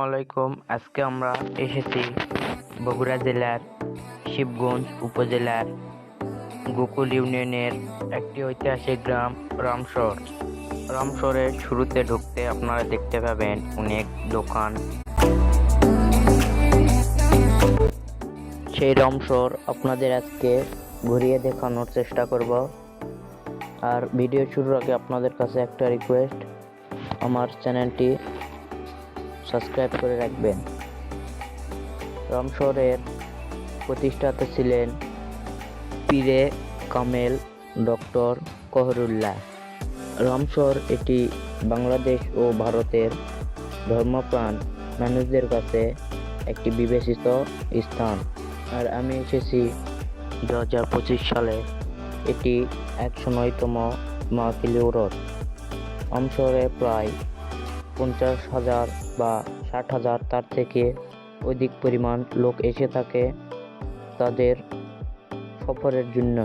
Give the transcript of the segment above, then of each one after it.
আলাইকুম আজকে আমরা এসেছি বগুড়া জেলার শিবগঞ্জ উপজেলার গোকুল ইউনিয়নের একটি ঐতিহাসিক গ্রাম, রামসর। রামসরের শুরুতে ঢুকতে আপনারা দেখতে পাবেন অনেক দোকান। সেই রামসর আপনাদের আজকে ঘুরিয়ে দেখানোর চেষ্টা করব। আর ভিডিও শুরুর আগে আপনাদের কাছে একটা রিকোয়েস্ট আমার চ্যানেলটি সাবস্ক্রাইব করে রাখবেন। রামশহরের প্রতিষ্ঠাতা ছিলেন পীরে কামেল ডক্টর কহরুল্লাহ। রামশহর এটি বাংলাদেশ ও ভারতের ধর্মপ্রাণ মানুষদের কাছে একটি বিবেচিত স্থান। আর আমি এসেছি দু হাজার পঁচিশ সালে এটি একশো নয়তম মাহফিল উরত রামশহরে প্রায় পঞ্চাশ হাজার বা ষাট হাজার তার থেকে অধিক পরিমাণ লোক এসে থাকে তাদের সফরের জন্য।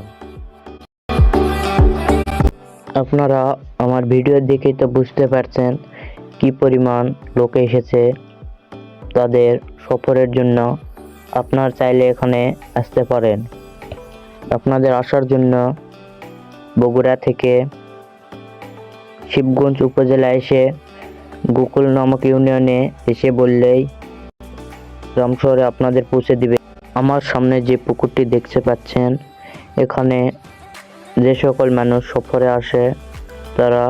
আপনারা আমার ভিডিও দেখে তো বুঝতে পারছেন কি পরিমাণ লোক এসেছে তাদের সফরের জন্য। আপনার চাইলে এখানে আসতে পারেন। আপনাদের আসার জন্য বগুড়া থেকে শিবগঞ্জ উপজেলা এসে গোকুল নামক ইউনিয়নে এসে বললেই রামশহরে আপনাদের পৌঁছে দিবে। আমার সামনে যে পুকুরটি দেখতে পাচ্ছেন, এখানে যে সকল মানুষ সফরে আসে, তারা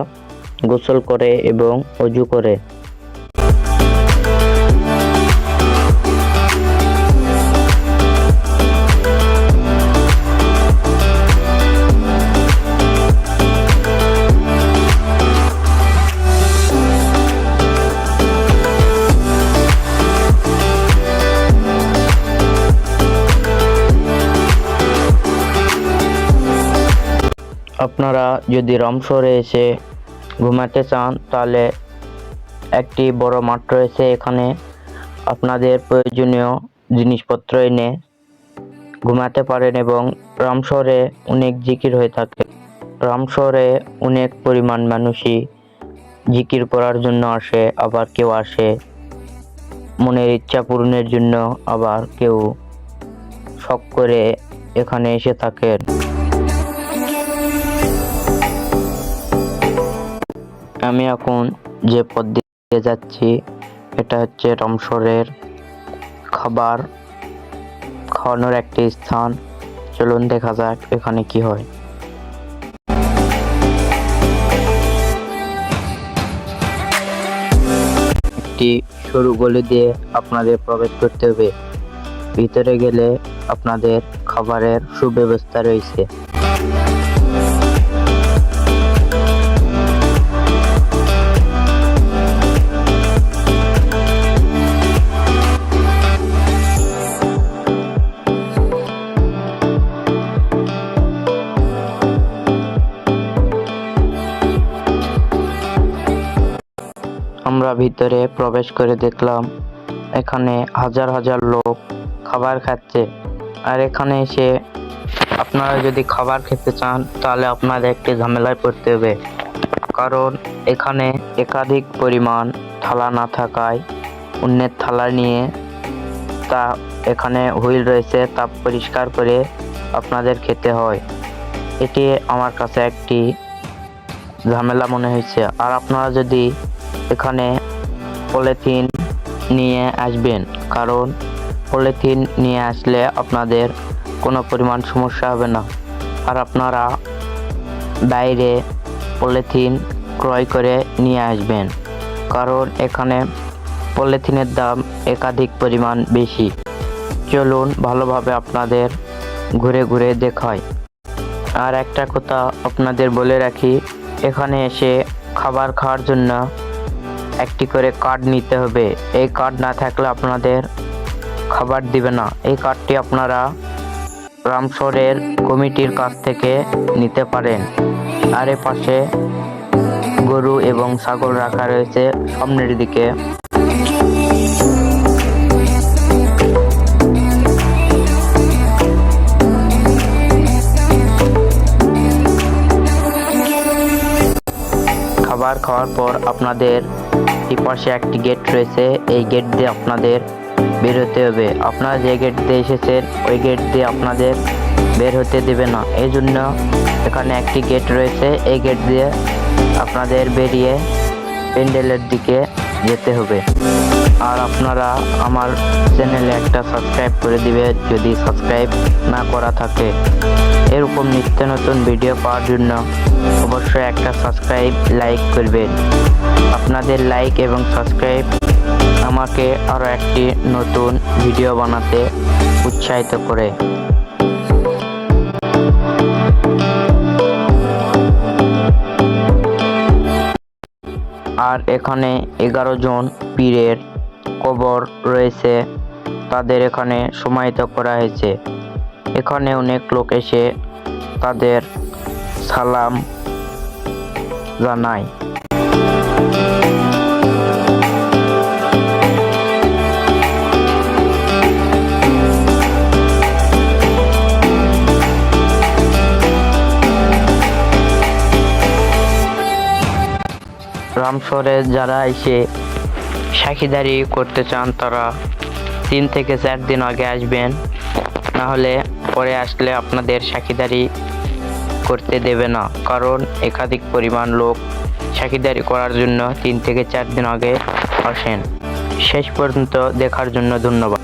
গোসল করে এবং অজু করে। আপনারা যদি রামশহরে এসে ঘুমাতে চান, তাহলে একটি বড় মাঠ রয়েছে। এখানে আপনাদের প্রয়োজনীয় জিনিসপত্র এনে ঘুমাতে পারেন এবং রামশহরে অনেক জিকির হয়ে থাকে। রামশহরে অনেক পরিমাণ মানুষই জিকির করার জন্য আসে, আবার কেউ আসে, মনের ইচ্ছা পূরণের জন্য আবার কেউ শখ করে এখানে এসে থাকেন। আমি এখন যে পথ দিয়ে যাচ্ছি, এটা হচ্ছে রামসরের খাবার খাওয়ানোর একটি স্থান। চলুন দেখা যাক এখানে কি হয়। একটি সরু গলি দিয়ে আপনাদের প্রবেশ করতে হবে। ভিতরে গেলে আপনাদের খাবারের সুব্যবস্থা রয়েছে। আমরা ভিতরে প্রবেশ করে দেখলাম, এখানে হাজার হাজার লোক খাবার খাচ্ছে। আর এখানে এসে আপনারা যদি খাবার খেতে চান, তাহলে আপনাদের একটি ঝামেলায় পড়তে হবে। কারণ এখানে একাধিক পরিমাণ থালা না থাকায় অন্যের থালা নিয়ে তা এখানে হুইল রয়েছে, তা পরিষ্কার করে আপনাদের খেতে হয়। এটি আমার কাছে একটি ঝামেলা মনে হয়েছে। আর আপনারা যদি এখানে পলিথিন নিয়ে আসবেন। কারণ পলিথিন নিয়ে আসলে আপনাদের কোনো পরিমাণ সমস্যা হবে না। আর আপনারা বাইরে পলিথিন ক্রয় করে নিয়ে আসবেন। কারণ এখানে পলিথিনের দাম একাধিক পরিমাণ বেশি। চলুন ভালোভাবে আপনাদের ঘুরে ঘুরে দেখাই। আর একটা কথা আপনাদের বলে রাখি, এখানে এসে খাবার খাওয়ার জন্য একটি করে কার্ড নিতে হবে। এই কার্ড না থাকলে আপনাদের খাবার দিবে না। এই কার্ডটি আপনারা রামসরের কমিটির কাছ থেকে নিতে পারেন। আর পাশে গরু এবং ছাগল রাখা রয়েছে সামনের দিকে। খাবার খাওয়ার পর আপনাদের এই পাশে একটি গেট রয়েছে। এই গেট দিয়ে আপনাদের বের হতে হবে। আপনারা যে গেট দিয়ে এসেছেন, ওই গেট দিয়ে আপনাদের বের হতে দেবে না। এই জন্য এখানে একটি গেট রয়েছে। এই গেট দিয়ে আপনাদের বেরিয়ে প্যান্ডেলের দিকে যেতে হবে। আর আপনারা আমার চ্যানেলে একটা সাবস্ক্রাইব করে দিবে যদি সাবস্ক্রাইব না করা থাকে। এরকম নিত্য নতুন ভিডিও পাওয়ার জন্য অবশ্যই একটা সাবস্ক্রাইব লাইক করবেন। আপনাদের লাইক এবং সাবস্ক্রাইব আমাকে আরও একটি নতুন ভিডিও বানাতে উৎসাহিত করে। আর এখানে এগারো জন পীরের কবর রয়েছে। তাদের এখানে সমাহিত করা হয়েছে। এখানে অনেক লোক এসে তাদের সালাম জানায় রামসরে যারা এসে সাক্ষীদারি করতে চান, তারা তিন থেকে চার দিন আগে আসবেন। না হলে পরে আসলে আপনাদের সাক্ষীদারি করতে দেবে না। কারণ একাধিক পরিমাণ লোক সাক্ষীদারি করার জন্য তিন থেকে চার দিন আগে আসেন। শেষ পর্যন্ত দেখার জন্য ধন্যবাদ।